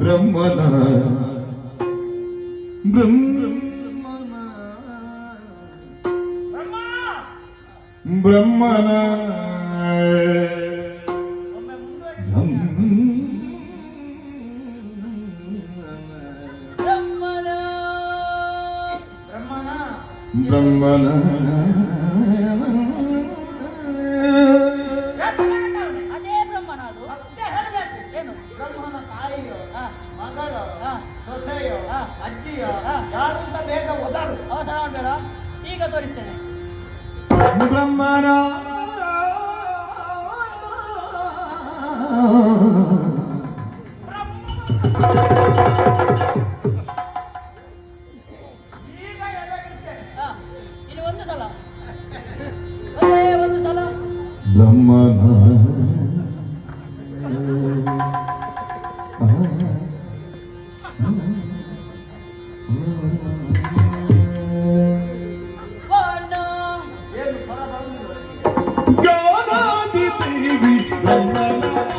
ബ്രഹ്മന ബ്രഹ്മന ബ്രഹ്മന. ബ്രഹ്മന ಮಗಳು ಸೊಸೆಯೋ. ಅಜ್ಜಿಯೋ. ಯಾರು ಅಂತ ಬೇಗ ಒದರು? ಅವಸರ ಮಾಡಬೇಡ ಈಗ ತೋರಿಸ್ತೇನೆ. ಬ್ರಹ್ಮನ. ಈಗ ಎದುರಿಸ್ತೇನೆ ಹಾ ಇಲ್ಲಿ ಒಂದು ಸಲ. ಒಂದೇ ಒಂದು ಸಲ. ಬ್ರಹ್ಮನ. you.